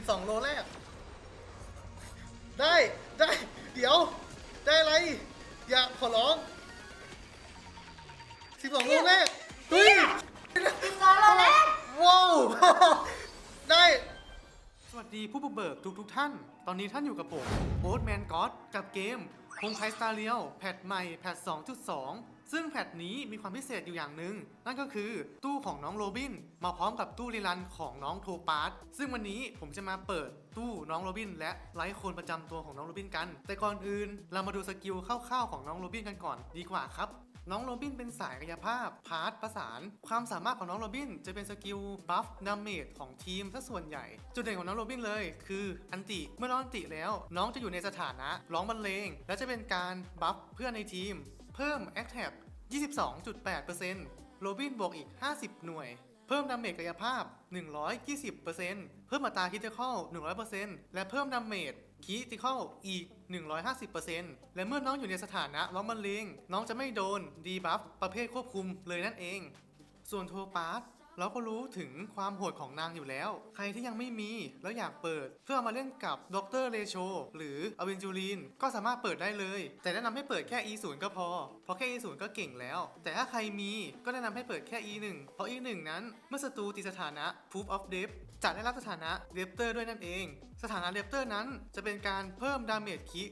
12 โลแรก ได้ได้ เดี๋ยว ได้อะไร อย่าขอร้อง 12 โลแรกเฮ้ยสองโลแรกว้าวได้สวัสดีผู้บุกเบิกทุกทุกๆท่าน ตอนนี้ท่านอยู่กับผมโอ๊ตแมนก็อดกับเกมฮงไคสตาเรียลแพทใหม่ แพท 2.2 ซึ่งแพทนี้มีความพิเศษอยู่อย่างหนึ่งนั่นก็คือตู้ของน้องโรบิน มาพร้อมกับตู้รีลันของน้องโทปาร์ตซึ่งวันนี้ผมจะมาเปิดตู้น้องโรบิน และไลฟ์โคนประจำตัวของน้องโรบินกัน แต่ก่อนอื่นเรามาดูสกิลคร่าวๆของน้องโรบินกันก่อนดีกว่าครับน้องโรบินเป็นสายกายภาพ พาร์ทประสาน ความสามารถของน้องโรบิน จะเป็นสกิลบัฟดาเมจของทีมซะส่วนใหญ่ จุดเด่นของน้องโรบินเลย คืออันติ เมื่อน้องอันติแล้ว น้องจะอยู่ในสถานะ ร้องบรรเลง และจะเป็นการบัฟเพื่อนในทีม พิ่ม a c t a b 22.8%โรบินบวกอีก 50 หน่วย เพิ่มดาเมจกายภาพ 120%เพิ่มอัตราคิติคอล100%และเพิ่มดาเมจคิติคอลอีก 150%และเมื่อน้องอยู่ในสถานะล้องบรรเลงน้องจะไม่โดนดีบัฟประเภทควบคุมเลยนั่นเอง ส่วนโทปาร์ เราก็รู้ถึงความโหดของนางอยู่แล้ว ใครที่ยังไม่มีแล้วอยากเปิด เพื่อมาเล่นกับดรเลโชหรืออเวนจูลีนก็สามารถเปิดได้เลย แต่แนะนำให้เปิดแค่ E0 ก็พอ เพราะแค่ E0 ก็เก่งแล้ว แต่ถ้าใครมีก็แนะนำให้เปิดแค่ E1 เพราะ E1 นั้นเมื่อศัตรูตีสถานะ Proof of Death จะได้รับสถานะเ e ปเตอร์ด้วยนั่นเอง สถานะเ e ปเตอร์นั้นจะเป็นการเพิ่มดาเมจคี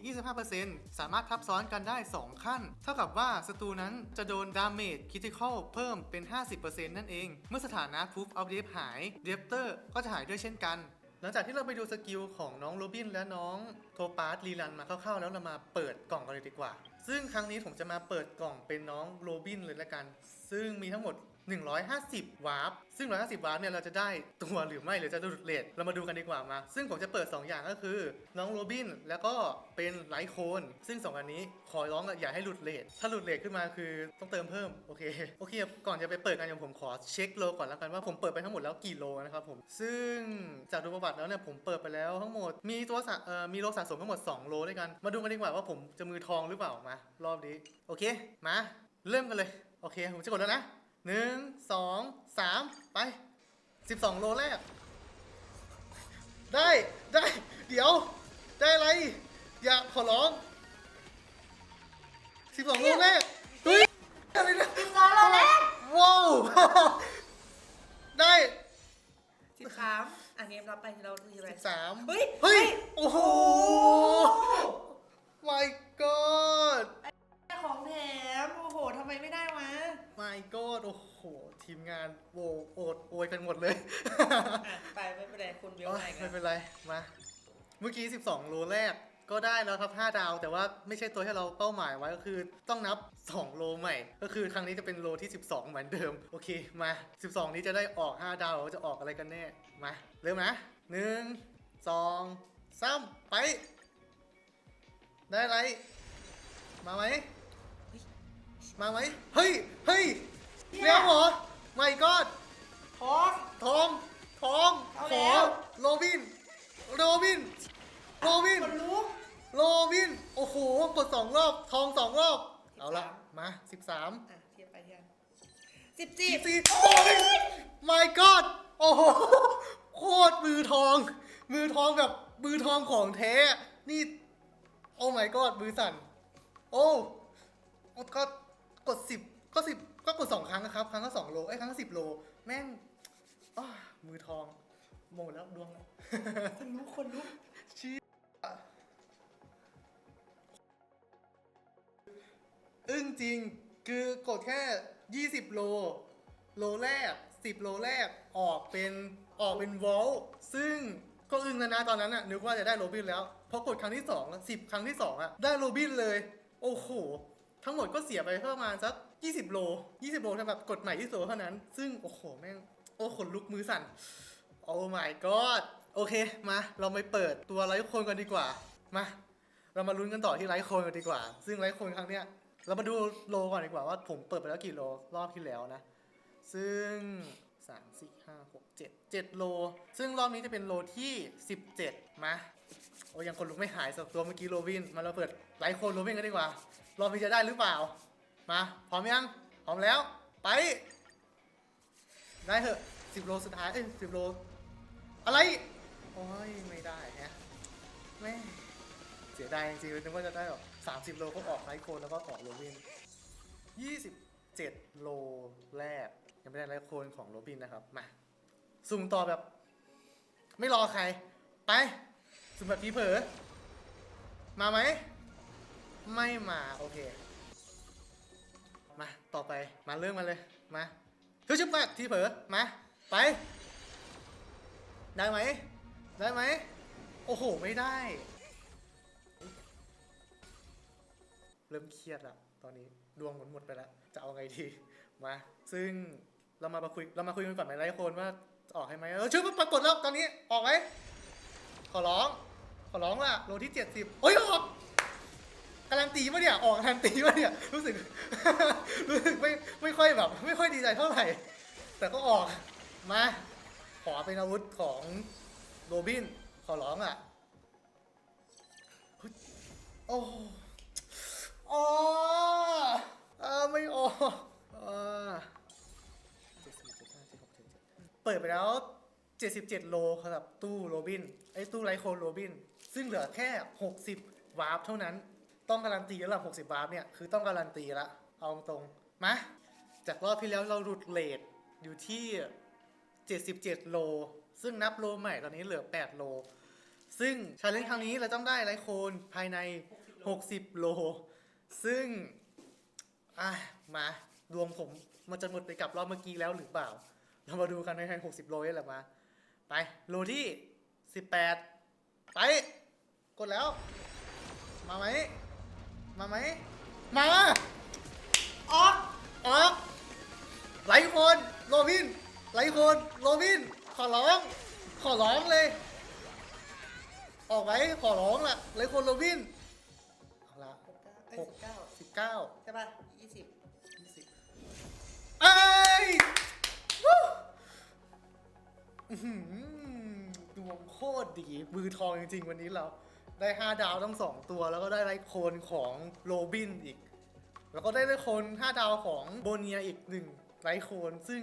25%สามารถทับซ้อนกันได้ 2 ขั้น เท่ากับว่าศัตรูนั้นจะโดนดาเมจคิติคอลเพิ่มเป็น 50%นั่นเอง เมื่อสถานะ Proof of Death หายเ e ปเตอร์ก็จะหายด้วยเช่นกัน หลังจากที่เราไปดูสกิลของน้องโรบินและน้องโทปาสรีรันมาคร่าวๆแล้วเรามาเปิดกล่องกันเลยดีกว่า ซึ่งครั้งนี้ผมจะมาเปิดกล่องเป็นน้องโรบินเลยละกัน ซึ่งมีทั้งหมด 150 วาร์ป ซึ่ง 150 วาร์ปเนี่ยเราจะได้ตัวหรือไม่หรือจะหลุดเลทเรามาดูกันดีกว่ามา ซึ่งผมจะเปิด 2 อย่างก็คือ น้องโรบินแล้วก็เป็นไลท์โคนซึ่ง 2 อันนี้ขอร้องอย่าให้หลุดเลทถ้าหลุดเลทขึ้นมาคือต้องเติมเพิ่ม โอเค โอเค ก่อนจะไปเปิดกันเดี๋ยวผมขอเช็คโลก่อนแล้วกันว่าผมเปิดไปทั้งหมดแล้วกี่โลนะครับผม ซึ่งจากดูประวัติแล้วเนี่ยผมเปิดไปแล้วทั้งหมด มีตัวสะเอ่อมีโลสะสมทั้งหมด 2 โลด้วยกัน มาดูกันดีกว่าว่าผมจะมือทองหรือเปล่ามารอบนี้ โอเค มา เริ่มกันเลย โอเค ผมจะกดแล้วนะ หนึ่งสองสามไปสิบสองโลแรก ได้ได้ เดี๋ยว ได้อะไร อย่าขอร้องสิบสองโลแรกเฮ้ยอะไรนะสองโลแรกว้าวได้สิบสามอันนี้รับไปเราคืออะไรสิบสามเฮ้ยเฮ้ยโอ้โห ทีมงานโวโอดโอยกันหมดเลย อะไปไม่เป็นไรคุณเบลโอ๊ไหยนกัไม่นเป็นไร มา เมื่อกี้ 12 โลแรกก็ได้แล้วครับ 5 ดาว แต่ว่าไม่ใช่ตัวที่เราเป้าหมายไว้ก็คือต้องนับ 2 โลใหม่ ก็คือครั้งนี้จะเป็นโลที่ 12 เหมือนเดิม โอเค มา 12 นี้จะได้ออก 5 ดาวจะออกอะไรกันแน่ มา เริ่มนะ1 2 3 ไป ได้อะไร มาไหม มาไหม เฮ้ย เฮ้ยเรียกเหรอ ไม่ก็พร้อมทอง ทอง เอาขแล้อ ว โรบิน โรบิน โรบิน คนลุก โรบิน โอ้โห กดสองรอบ ทองสองรอบ เอาละ มาสิบสาม อะเทียบไปเทียบสิบสิจีบสี่โอ้ย my god โอ้โห โคตรมือทอง มือทองแบบมือทองของแท้ นี่ โอ้ my god มือสั่น โอ้ก็กดสิบ ก็สิบก็กดสองครั้งนะครับ ครั้งละสองโลไอ้ยครั้งละสิบโล แม่งอ้ามือทองหมดแล้วดวงแล้ว คนลุกคนลุกชี้อึ้งจริงคือกดแค่ 20 โล โลแรก 10 โลแรกออกเป็นออกเป็นวอลซึ่งก็อึ้งแล้วนะตอนนั้นอะนึกว่าจะได้โรบินแล้วพอกดครั้งที่2อะ10 ครั้งที่2อะได้โรบินเลย โอ้โห ทั้งหมดก็เสียไปประมาณสัก 20 โล 20 โลสำหรับกดใหม่ที่โซเท่านั้น ซึ่ง โอ้โห แม่ง โอ้ขนลุกมือสั่น โอ้ my god โอเค มา เราไปเปิดตัวไลฟ์โคนกันดีกว่า มา เรามาลุ้นกันต่อที่ไลฟ์โคนกันดีกว่า ซึ่งไลฟ์โคนครั้งเนี้ย เรามาดูโลก่อนดีกว่าว่าผมเปิดไปแล้วกี่โลรอบที่แล้วนะ ซึ่ง3 4 5 6 7 7 โล ซึ่งรอบนี้จะเป็นโลที่ 17 มา โอ้ยังคนลุกไม่หายสักตัวเมื่อกี้โรบิน มาเราเปิดไลฟ์โคนโรบินกันดีกว่ารอบนี้จะได้หรือเปล่า มาพร้อมยังพร้อมแล้ว ไป ได้เถอะ10โลสุดท้ายเอ้ย10โล อะไร โอ้ยไม่ได้ฮะแม่เสียดายจริงๆนึกว่าจะได้แบบสามสิบโลก็ออกไลท์โคนแล้วก็ออกโรบินยี่สิบเจ็ดโลแรกยังไม่ได้ไลท์โคนของโรบินนะครับมาสุ่มต่อแบบ ไม่รอใคร ไป สุ่มแบบผีเผลอมาไหม ไม่มาโอเค มาต่อไปมาเรื่องมาเลย มาเฮ้ยชุบมากทีเผลอมาไป ได้ไหม ได้ไหม โอ้โห ไม่ได้ เริ่มเครียดละตอนนี้ดวงหมดหมดไปแล้วจะเอาไงดีมาซึ่งเรามามาคุยเรามาคุยกันก่อนไหมไลฟ์โคนว่าออกให้ไหมเออชื่อมันปรากฏแล้วตอนนี้ออกไหมขอร้อง ขอร้องล่ะโลที่เจ็ดสิบโอ้ยออกการันตีปะเนี่ยออกการันตีปะเนี่ยรู้สึก รู้สึกไม่ไม่ค่อยแบบ ไม่ค่อยดีใจเท่าไหร่ แต่ก็ออกมาขอเป็นอาวุธของโรบิน ขอร้องอะโอ้โอ้ออไม่ออกเปิดไปแล้ว 77 โลสำหรับตู้โรบินไอ้ตู้ไลโคนโรบิน ซึ่งเหลือแค่ 60 วาร์ปเท่านั้น ต้องการันตีแล้วล่ะ60 วาร์ปเนี่ย คือต้องการันตีละ เอาตรงมา จากรอบที่แล้วเราหลุดเลทอยู่ที่ 77 โล ซึ่งนับโลใหม่ตอนนี้เหลือ 8 โล ซึ่งชาเลนจ์ครั้งนี้เราต้องได้ไลโคนภายใน 60 โล ซึ่ง อะ มาดวงผมมันจะหมดไปกับรอบเมื่อกี้แล้วหรือเปล่า เรามาดูกันในทาง60 โลนี่แหละมา ไป โลที่ 18 ไป กดแล้ว มาไหม มาไหม มา ออก ออกไลโคนโรบินไลโคนโรบิน ขอร้อง ขอร้องเลย ออกไหมขอร้องล่ะไลโคนโรบิน เอาละหกเก้าสิบเก้าใช่ป่ะยี่สิบยี่สิบเอ้ยวู้อื้อหือดวงโคตรดีมือทองจริงๆวันนี้เรา ได้5ดาวทั้ง2ตัว แล้วก็ได้ไลโคนของโรบินอีก แล้วก็ได้ไลโคน5ดาวของโบเนียอีกหนึ่งไลโคนซึ่ง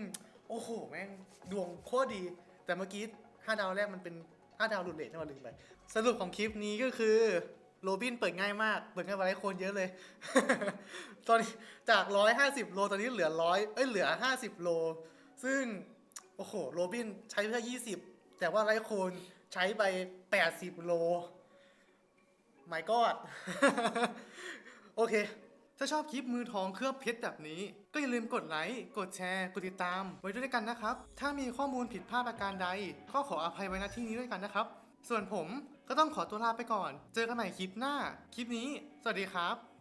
โอ้โหแม่งดวงโคตรดี แต่เมื่อกี้5ดาวแรกมันเป็น5ดาวหลุดเลทที่เราลืมไป สรุปของคลิปนี้ก็คือโรบินเปิดง่ายมาก เปิดง่ายกว่าไลโคนเยอะเลย ตอนนี้จาก150โลตอนนี้เหลือ100เอ้ยเหลือ50โล ซึ่งโอ้โหโรบินใช้ไปแค่20แต่ว่าไลโคนใช้ไป80โล my god โอเค ถ้าชอบคลิปมือทองเคลือบเพชรแบบนี้ ก็อย่าลืมกดไลค์ กดแชร์ กดติดตาม ไว้ด้วยกันนะครับ ถ้ามีข้อมูลผิดพลาดประการใด ก็ขออภัยไว้ณที่นี้ด้วยกันนะครับ ส่วนผมก็ต้องขอตัวลาไปก่อน เจอกันใหม่คลิปหน้า คลิปนี้ สวัสดีครับ